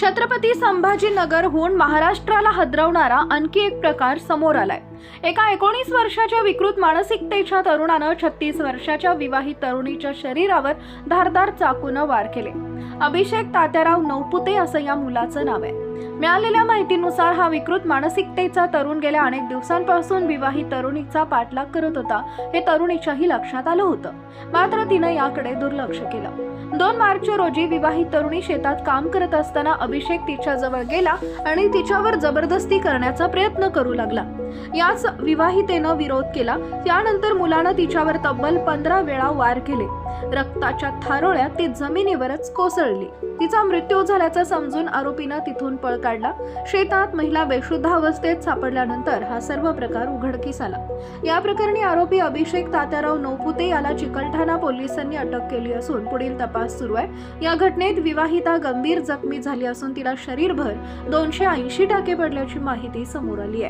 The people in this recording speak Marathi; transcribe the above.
छत्रपती संभाजीनगरहून महाराष्ट्राला हदरवणारा आणखी एक प्रकार समोर आलाय. एका एकोणीस वर्षाच्या विकृत मानसिकतेच्या तरुणानं छत्तीस वर्षाच्या विवाहित तरुणीच्या शरीरावर धारदार चाकूनं वार केले. अभिषेक तात्याराव नौपुते असं या मुलाचं नाव आहे. मिळालेल्या माहितीनुसार हा विकृत मानसिकतेचा तरुण गेल्या अनेक दिवसांपासून विवाहित तरुणीचा पाठलाग करत होता हे तरुणीच्याही लक्षात आलं होतं. मात्र तिनं याकडे दुर्लक्ष केलं. दोन मार्च रोजी विवाहित तरुणी शेतात काम करत असताना अभिषेक तिच्याजवळ गेला आणि तिच्यावर जबरदस्ती करण्याचा प्रयत्न करू लागला. याच विवाहितेनं विरोध केला. त्यानंतर मुलानं तिच्यावर तब्बल पंधरा वेळा वार केले. रक्ताच्या थारोळ्यात ती जमिनीवरच कोसळली. तिचा मृत्यू झाल्याचं समजून आरोपीनं तिथून पळ काढला. शेतात महिला बेशुद्धावस्थेत सापडल्यानंतर हा सर्व प्रकार उघडकीस आला. या प्रकरणी आरोपी अभिषेक तात्याराव नौपुते याला चिकलठाणा पोलिसांनी अटक केली असून पुढील तपास सुरू आहे. या घटनेत विवाहिता गंभीर जखमी झाली असून तिला शरीरभर दोनशे ऐंशी टाके पडल्याची माहिती समोर आली आहे.